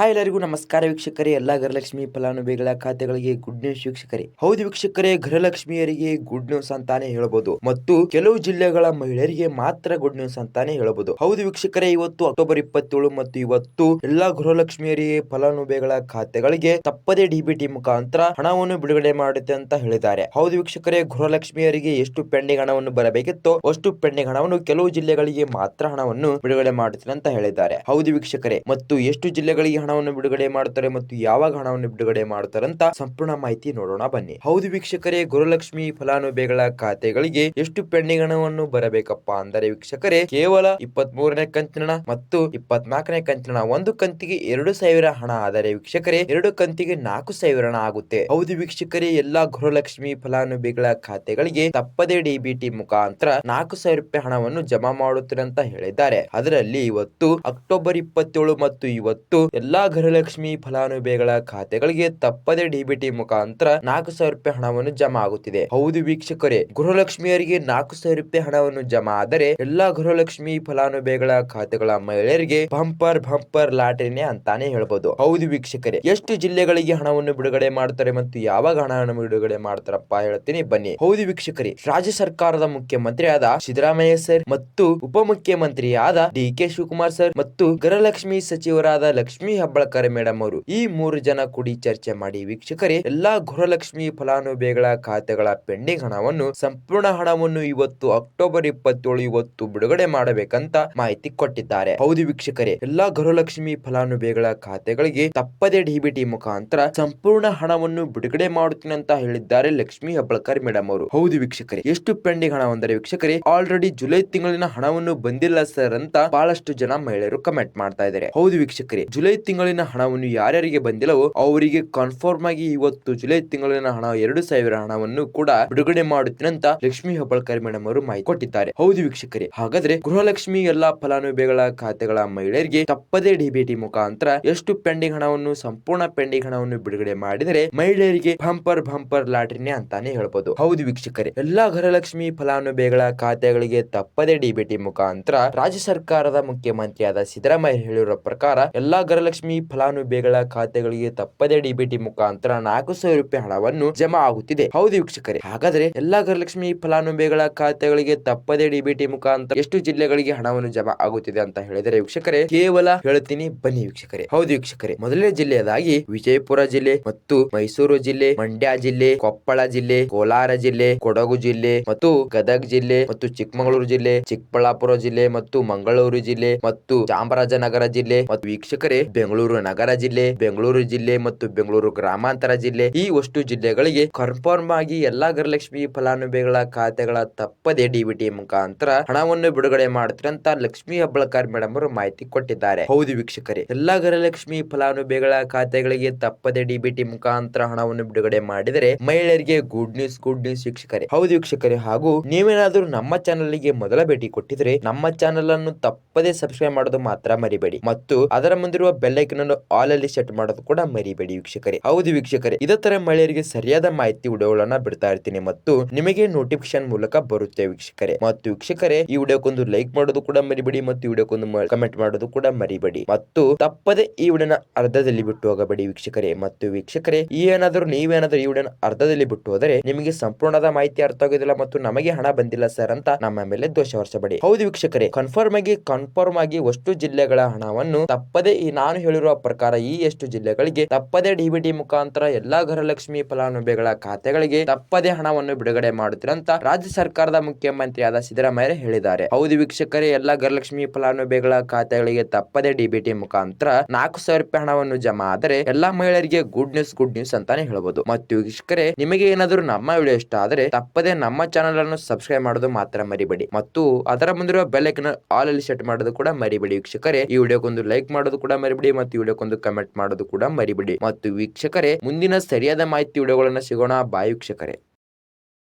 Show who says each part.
Speaker 1: Hi ಎಲ್ಲರಿಗೂ ನಮಸ್ಕಾರ ವೀಕ್ಷಕರೇ, ಎಲ್ಲಾ ಗೃಹಲಕ್ಷ್ಮಿ ಫಲಾನುಭವಿಗಳ ಖಾತೆಗಳಿಗೆ ಗುಡ್ ನ್ಯೂಸ್ ವೀಕ್ಷಕರೇ. ಹೌದು ವೀಕ್ಷಕರೇ, ಗೃಹಲಕ್ಷ್ಮಿಯರಿಗೆ ಗುಡ್ ನ್ಯೂಸ್ ಅಂತಾನೆ ಹೇಳಬಹುದು ಮತ್ತು ಕೆಲವು ಜಿಲ್ಲೆಗಳ ಮಹಿಳೆಯರಿಗೆ ಮಾತ್ರ ಗುಡ್ ನ್ಯೂಸ್ ಅಂತಾನೆ ಹೇಳಬಹುದು ಹೌದು ವೀಕ್ಷಕರೇ, ಇವತ್ತು ಅಕ್ಟೋಬರ್ ಇಪ್ಪತ್ತೇಳು ಮತ್ತು ಇವತ್ತು ಎಲ್ಲಾ ಗೃಹಲಕ್ಷ್ಮಿಯರಿಗೆ ಫಲಾನುಭವಿಗಳ ಖಾತೆಗಳಿಗೆ ತಪ್ಪದೇ ಡಿಬಿಟಿ ಮುಖಾಂತರ ಹಣವನ್ನು ಬಿಡುಗಡೆ ಮಾಡುತ್ತೆ ಅಂತ ಹೇಳಿದ್ದಾರೆ. ಹೌದು ವೀಕ್ಷಕರೇ, ಗೃಹಲಕ್ಷ್ಮಿಯರಿಗೆ ಎಷ್ಟು ಪೆಂಡಿಂಗ್ ಹಣವನ್ನು ಬರಬೇಕಿತ್ತು ಅಷ್ಟು ಪೆಂಡಿಂಗ್ ಹಣವನ್ನು ಕೆಲವು ಜಿಲ್ಲೆಗಳಿಗೆ ಮಾತ್ರ ಹಣವನ್ನು ಬಿಡುಗಡೆ ಮಾಡುತ್ತೆ ಅಂತ ಹೇಳಿದ್ದಾರೆ. ಹೌದು ವೀಕ್ಷಕರೇ, ಮತ್ತು ಎಷ್ಟು ಜಿಲ್ಲೆಗಳಿಗೆ ಹಣವನ್ನು ಬಿಡುಗಡೆ ಮಾಡುತ್ತಾರೆ ಮತ್ತು ಯಾವಾಗ ಹಣವನ್ನು ಬಿಡುಗಡೆ ಮಾಡುತ್ತಾರೆ ಅಂತ ಸಂಪೂರ್ಣ ಮಾಹಿತಿ ನೋಡೋಣ ಬನ್ನಿ. ಹೌದು ವೀಕ್ಷಕರೇ ಗುರುಲಕ್ಷ್ಮಿ ಫಲಾನುಭವಿಗಳ ಖಾತೆಗಳಿಗೆ ಎಷ್ಟು ಪೆಂಡಿಂಗ್ ಹಣವನ್ನು ಬರಬೇಕಪ್ಪ ಅಂದರೆ ವೀಕ್ಷಕರೇ, ಕೇವಲ ಇಪ್ಪತ್ತ್ ಮೂರನೇ ಕಂತಿನ ಮತ್ತು ಇಪ್ಪತ್ನಾಲ್ಕನೇ ಕಂತಿನ ಒಂದು ಕಂತಿಗೆ ಎರಡು ಸಾವಿರ ಹಣ ಆದರೆ ವೀಕ್ಷಕರೇ, ಎರಡು ಕಂತಿಗೆ ನಾಲ್ಕು ಸಾವಿರ ಹಣ ಆಗುತ್ತೆ. ಹೌದು ವೀಕ್ಷಕರೇ, ಎಲ್ಲಾ ಗುರುಲಕ್ಷ್ಮಿ ಫಲಾನುಭವಿಗಳ ಖಾತೆಗಳಿಗೆ ತಪ್ಪದೇ ಡಿಬಿಟಿ ಮುಖಾಂತರ ನಾಲ್ಕು ಸಾವಿರ ರೂಪಾಯಿ ಹಣವನ್ನು ಜಮಾ ಮಾಡುತ್ತಾರೆ ಅಂತ ಹೇಳಿದ್ದಾರೆ. ಅದರಲ್ಲಿ ಇವತ್ತು ಅಕ್ಟೋಬರ್ ಇಪ್ಪತ್ತೇಳು ಮತ್ತು ಇವತ್ತು ಎಲ್ಲಾ ಗೃಹಲಕ್ಷ್ಮಿ ಫಲಾನುಭವಿಗಳ ಖಾತೆಗಳಿಗೆ ತಪ್ಪದೇ ಡಿಬಿಟಿ ಮುಖಾಂತರ ನಾಲ್ಕು ಸಾವಿರ ರೂಪಾಯಿ ಹಣವನ್ನು ಜಮಾ ಆಗುತ್ತಿದೆ. ಹೌದು ವೀಕ್ಷಕರೇ, ಗೃಹಲಕ್ಷ್ಮಿಯರಿಗೆ ನಾಲ್ಕು ಸಾವಿರ ರೂಪಾಯಿ ಹಣವನ್ನು ಜಮಾ ಆದರೆ ಎಲ್ಲಾ ಗೃಹಲಕ್ಷ್ಮಿ ಫಲಾನುಭವಿಗಳ ಖಾತೆಗಳ ಮಹಿಳೆಯರಿಗೆ ಬಂಪರ್ ಬಂಪರ್ ಲಾಟರಿನೇ ಅಂತಾನೆ ಹೇಳಬಹುದು ಹೌದು ವೀಕ್ಷಕರೇ, ಎಷ್ಟು ಜಿಲ್ಲೆಗಳಿಗೆ ಹಣವನ್ನು ಬಿಡುಗಡೆ ಮಾಡ್ತಾರೆ ಮತ್ತು ಯಾವಾಗ ಹಣವನ್ನು ಬಿಡುಗಡೆ ಮಾಡ್ತಾರಪ್ಪ ಹೇಳ್ತೀನಿ, ಬನ್ನಿ. ಹೌದು ವೀಕ್ಷಕರೇ, ರಾಜ್ಯ ಸರ್ಕಾರದ ಮುಖ್ಯಮಂತ್ರಿ ಆದ ಸಿದ್ದರಾಮಯ್ಯ ಸರ್ ಮತ್ತು ಉಪಮುಖ್ಯಮಂತ್ರಿ ಆದ ಡಿ ಕೆ ಶಿವಕುಮಾರ್ ಸರ್ ಮತ್ತು ಗೃಹಲಕ್ಷ್ಮಿ ಸಚಿವರಾದ ಲಕ್ಷ್ಮೀ ಹೆಬ್ಬಾಳ್ಕರ್ ಮೇಡಮ್ ಅವರು ಈ ಮೂರು ಜನ ಕೂಡಿ ಚರ್ಚೆ ಮಾಡಿ ವೀಕ್ಷಕರೇ, ಎಲ್ಲಾ ಗೃಹಲಕ್ಷ್ಮಿ ಫಲಾನುಭವಿಗಳ ಖಾತೆಗಳ ಪೆಂಡಿಂಗ್ ಹಣವನ್ನು ಸಂಪೂರ್ಣ ಹಣವನ್ನು ಇವತ್ತು ಅಕ್ಟೋಬರ್ ಇಪ್ಪತ್ತೇಳು ಇವತ್ತು ಬಿಡುಗಡೆ ಮಾಡಬೇಕಂತ ಮಾಹಿತಿ ಕೊಟ್ಟಿದ್ದಾರೆ. ಹೌದು ವೀಕ್ಷಕರೇ, ಎಲ್ಲಾ ಗೃಹಲಕ್ಷ್ಮಿ ಫಲಾನುಭವಿಗಳ ಖಾತೆಗಳಿಗೆ ತಪ್ಪದೇ ಡಿಬಿಟಿ ಮುಖಾಂತರ ಸಂಪೂರ್ಣ ಹಣವನ್ನು ಬಿಡುಗಡೆ ಮಾಡುತ್ತೇನೆ ಅಂತ ಹೇಳಿದ್ದಾರೆ ಲಕ್ಷ್ಮಿ ಹಬ್ಬಳಕರ್ ಮೇಡಮ್ ಅವರು. ಹೌದು ವೀಕ್ಷಕರೇ, ಎಷ್ಟು ಪೆಂಡಿಂಗ್ ಹಣ ಅಂದರೆ ವೀಕ್ಷಕರೇ, ಆಲ್ರೆಡಿ ಜುಲೈ ತಿಂಗಳಿನ ಹಣವನ್ನು ಬಂದಿಲ್ಲ ಸರ್ ಅಂತ ಬಹಳಷ್ಟು ಜನ ಮಹಿಳೆಯರು ಕಮೆಂಟ್ ಮಾಡ್ತಾ ಇದ್ದಾರೆ. ಹೌದು ವೀಕ್ಷಕರೇ, ಜುಲೈ ತಿಂಗಳಿನ ಹಣವನ್ನು ಯಾರ್ಯಾರಿಗೆ ಬಂದಿಲ್ಲವೋ ಅವರಿಗೆ ಕನ್ಫರ್ಮ್ ಆಗಿ ಇವತ್ತು ಜುಲೈ ತಿಂಗಳಿನ ಹಣ ಎರಡು ಸಾವಿರ ಹಣವನ್ನು ಕೂಡ ಬಿಡುಗಡೆ ಮಾಡುತ್ತೇನೆ ಅಂತ ಲಕ್ಷ್ಮೀ ಹೆಬ್ಬಾಳ್ಕರ್ ಮೇಡಮ್ ಅವರು ಮಾಹಿತಿ ಕೊಟ್ಟಿದ್ದಾರೆ. ಹೌದು ವೀಕ್ಷಕರೇ, ಹಾಗಾದ್ರೆ ಗೃಹಲಕ್ಷ್ಮಿ ಎಲ್ಲಾ ಫಲಾನುಭವಿಗಳ ಖಾತೆಗಳ ಮಹಿಳೆಯರಿಗೆ ತಪ್ಪದೇ ಡಿಬಿಟಿ ಮುಖಾಂತರ ಎಷ್ಟು ಪೆಂಡಿಂಗ್ ಹಣವನ್ನು, ಸಂಪೂರ್ಣ ಪೆಂಡಿಂಗ್ ಹಣವನ್ನು ಬಿಡುಗಡೆ ಮಾಡಿದರೆ ಮಹಿಳೆಯರಿಗೆ ಬಂಪರ್ ಬಂಪರ್ ಲಾಟ್ರಿನೇ ಅಂತಾನೆ ಹೇಳ್ಬೋದು. ಹೌದು ವೀಕ್ಷಕರೇ, ಎಲ್ಲಾ ಗೃಹಲಕ್ಷ್ಮಿ ಫಲಾನುಭವಿಗಳ ಖಾತೆಗಳಿಗೆ ತಪ್ಪದೇ ಡಿಬಿಟಿ ಮುಖಾಂತರ ರಾಜ್ಯ ಸರ್ಕಾರದ ಮುಖ್ಯಮಂತ್ರಿಯಾದ ಸಿದ್ದರಾಮಯ್ಯ ಹೇಳಿರುವ ಪ್ರಕಾರ ಎಲ್ಲಾ ಗೃಹಲಕ್ಷ್ಮಿ ಫಲಾನುಭವಿಗಳ ಖಾತೆಗಳಿಗೆ ತಪ್ಪದೇ ಡಿಬಿಟಿ ಮುಖಾಂತರ ನಾಲ್ಕು ಸಾವಿರ ರೂಪಾಯಿ ಹಣವನ್ನು ಜಮಾ ಆಗುತ್ತಿದೆ. ಹೌದು ವೀಕ್ಷಕರೇ. ಹಾಗಾದ್ರೆ ಎಲ್ಲಾ ಗೃಹಲಕ್ಷ್ಮಿ ಫಲಾನುಭವಿಗಳ ಖಾತೆಗಳಿಗೆ ತಪ್ಪದೇ ಡಿಬಿಟಿ ಮುಖಾಂತರ ಎಷ್ಟು ಜಿಲ್ಲೆಗಳಿಗೆ ಹಣವನ್ನು ಜಮಾ ಆಗುತ್ತಿದೆ ಅಂತ ಹೇಳಿದರೆ ವೀಕ್ಷಕರೇ, ಕೇವಲ ಹೇಳ್ತೀನಿ ಬನ್ನಿ ವೀಕ್ಷಕರೇ. ಹೌದು ವೀಕ್ಷಕರೇ. ಮೊದಲನೇ ಜಿಲ್ಲೆಯದಾಗಿ ವಿಜಯಪುರ ಜಿಲ್ಲೆ ಮತ್ತು ಮೈಸೂರು ಜಿಲ್ಲೆ, ಮಂಡ್ಯ ಜಿಲ್ಲೆ, ಕೊಪ್ಪಳ ಜಿಲ್ಲೆ, ಕೋಲಾರ ಜಿಲ್ಲೆ, ಕೊಡಗು ಜಿಲ್ಲೆ ಮತ್ತು ಗದಗ ಜಿಲ್ಲೆ ಮತ್ತು ಚಿಕ್ಕಮಗಳೂರು ಜಿಲ್ಲೆ, ಚಿಕ್ಕಬಳ್ಳಾಪುರ ಜಿಲ್ಲೆ ಮತ್ತು ಮಂಗಳೂರು ಜಿಲ್ಲೆ ಮತ್ತು ಚಾಮರಾಜನಗರ ಜಿಲ್ಲೆ ಮತ್ತು ವೀಕ್ಷಕರೇ ಬೆಂಗಳೂರು ನಗರ ಜಿಲ್ಲೆ, ಬೆಂಗಳೂರು ಜಿಲ್ಲೆ ಮತ್ತು ಬೆಂಗಳೂರು ಗ್ರಾಮಾಂತರ ಜಿಲ್ಲೆ. ಈ ಅಷ್ಟು ಜಿಲ್ಲೆಗಳಿಗೆ ಕನ್ಫರ್ಮ್ ಆಗಿ ಎಲ್ಲಾ ಗೃಹಲಕ್ಷ್ಮಿ ಫಲಾನುಭವಿಗಳ ಖಾತೆಗಳ ತಪ್ಪದೆ ಡಿಬಿಟಿ ಮುಖಾಂತರ ಹಣವನ್ನು ಬಿಡುಗಡೆ ಮಾಡುತ್ತೆ ಅಂತ ಲಕ್ಷ್ಮಿ ಹಬ್ಬಳಕಾರ್ ಮೇಡಮ್ ಅವರು ಮಾಹಿತಿ ಕೊಟ್ಟಿದ್ದಾರೆ. ಹೌದು ವೀಕ್ಷಕರೇ, ಎಲ್ಲಾ ಗೃಹಲಕ್ಷ್ಮಿ ಫಲಾನುಭವಿಗಳ ಖಾತೆಗಳಿಗೆ ತಪ್ಪದೆ ಡಿಬಿಟಿ ಮುಖಾಂತರ ಹಣವನ್ನು ಬಿಡುಗಡೆ ಮಾಡಿದರೆ ಮಹಿಳೆಯರಿಗೆ ಗುಡ್ ನ್ಯೂಸ್ ಗುಡ್ ನ್ಯೂಸ್ ವೀಕ್ಷಕರೇ. ಹೌದು ವೀಕ್ಷಕರೇ, ಹಾಗೂ ನೀವೇನಾದ್ರೂ ನಮ್ಮ ಚಾನೆಲ್ಗೆ ಮೊದಲ ಭೇಟಿ ಕೊಟ್ಟಿದ್ರೆ ನಮ್ಮ ಚಾನೆಲ್ ಅನ್ನು ತಪ್ಪದೇ ಸಬ್ಸ್ಕ್ರೈಬ್ ಮಾಡೋದು ಮಾತ್ರ ಮರಿಬೇಡಿ. ಮತ್ತು ಅದರ ಮುಂದಿರುವ ಬೆಲ್ಲೈಕನ್ ಅಲ್ಲಿ ಸೆಟ್ ಮಾಡೋದು ಕೂಡ ಮರಿಬೇಡಿ ವೀಕ್ಷಕರೇ. ಹೌದು ವೀಕ್ಷಕರೇ, ಇದೇ ತರ ಮಹಿಳೆಯರಿಗೆ ಸರಿಯಾದ ಮಾಹಿತಿ ವಿಡಿಯೋಗಳನ್ನ ಬಿಡ್ತಾ ಇರ್ತೀನಿ ಮತ್ತು ನಿಮಗೆ ನೋಟಿಫಿಕೇಶನ್ ಮೂಲಕ ಬರುತ್ತೆ ವೀಕ್ಷಕರೇ. ಮತ್ತು ವೀಕ್ಷಕರೇ, ಈ ವಿಡಿಯೋಕ್ಕೊಂದು ಲೈಕ್ ಮಾಡೋದು ಕೂಡ ಮರಿಬೇಡಿ ಮತ್ತು ವಿಡಿಯೋಕ್ಕೊಂದು ಕಮೆಂಟ್ ಮಾಡೋದು ಕೂಡ ಮರಿಬೇಡಿ. ಮತ್ತು ತಪ್ಪದೆ ಈ ವಿಡಿಯೋನ ಅರ್ಧದಲ್ಲಿ ಬಿಟ್ಟು ಹೋಗಬೇಡಿ ವೀಕ್ಷಕರೇ. ಮತ್ತು ವೀಕ್ಷಕರೇ, ಈ ಏನಾದರೂ ನೀವೇನಾದರೂ ಈ ವಿಡಿಯೋನ ಅರ್ಧದಲ್ಲಿ ಬಿಟ್ಟು ಹೋದರೆ ನಿಮಗೆ ಸಂಪೂರ್ಣದ ಮಾಹಿತಿ ಅರ್ಥ ಆಗೋದಿಲ್ಲ ಮತ್ತು ನಮಗೆ ಹಣ ಬಂದಿಲ್ಲ ಸರ್ ಅಂತ ನಮ್ಮ ಮೇಲೆ ದೋಷ ಹೊರಿಸಬೇಡಿ. ಹೌದು ವೀಕ್ಷಕರೇ ಕನ್ಫರ್ಮ್ ಆಗಿ ಕನ್ಫರ್ಮ್ ಆಗಿ ಅಷ್ಟು ಜಿಲ್ಲೆಗಳ ಹಣವನ್ನು ತಪ್ಪದೆ ಈ ನಾನು ಹೇಳಿರುವ ಪ್ರಕಾರ ಈ ಎಷ್ಟು ಜಿಲ್ಲೆಗಳಿಗೆ ತಪ್ಪದೆ ಡಿಬಿಟಿ ಮುಖಾಂತರ ಎಲ್ಲಾ ಗೃಹಲಕ್ಷ್ಮಿ ಫಲಾನುಭವಿಗಳ ಖಾತೆಗಳಿಗೆ ತಪ್ಪದೆ ಹಣವನ್ನು ಬಿಡುಗಡೆ ಮಾಡುತ್ತಿರಂತ ರಾಜ್ಯ ಸರ್ಕಾರದ ಮುಖ್ಯಮಂತ್ರಿಯಾದ ಸಿದ್ದರಾಮಯ್ಯ ಹೇಳಿದ್ದಾರೆ. ಹೌದು ವೀಕ್ಷಕರೇ, ಎಲ್ಲಾ ಗೃಹಲಕ್ಷ್ಮಿ ಫಲಾನುಭವಿಗಳ ಖಾತೆಗಳಿಗೆ ತಪ್ಪದೆ ಡಿಬಿಟಿ ಮುಖಾಂತರ ನಾಲ್ಕು ಸಾವಿರ ರೂಪಾಯಿ ಹಣವನ್ನು ಜಮಾ ಆದರೆ ಎಲ್ಲಾ ಮಹಿಳೆಯರಿಗೆ ಗುಡ್ ನ್ಯೂಸ್ ಗುಡ್ ನ್ಯೂಸ್ ಅಂತಾನೆ ಹೇಳಬಹುದು ಮತ್ತು ವೀಕ್ಷಕರೇ, ನಿಮಗೆ ಏನಾದರೂ ನಮ್ಮ ವಿಡಿಯೋ ಇಷ್ಟ ಆದರೆ ತಪ್ಪದೆ ನಮ್ಮ ಚಾನೆಲ್ ಅನ್ನು ಸಬ್ಸ್ಕ್ರೈಬ್ ಮಾಡೋದು ಮಾತ್ರ ಮರಿಬೇಡಿ. ಮತ್ತು ಅದರ ಮುಂದಿರುವ ಬೆಲ್ಲೈಕನ್ ಆಲ್ ಅಲ್ಲಿ ಸೆಟ್ ಮಾಡೋದು ಕೂಡ ಮರಿಬೇಡಿ ವೀಕ್ಷಕರೇ. ಈ ವಿಡಿಯೋಕ್ಕೊಂದು ಲೈಕ್ ಮಾಡೋದು ಕೂಡ ಮರಿಬೇಡಿ. ಮತ್ತು ವಿಡಿಯೋಕ್ಕೊಂದು ಕಮೆಂಟ್ ಮಾಡೋದು ಕೂಡ ಮರಿಬೇಡಿ. ಮತ್ತು ವೀಕ್ಷಕರೇ, ಮುಂದಿನ ಸರಿಯಾದ ಮಾಹಿತಿ ವಿಡಿಯೋಗಳನ್ನು ಸಿಗೋಣ. ಬಾಯ್ ವೀಕ್ಷಕರೇ.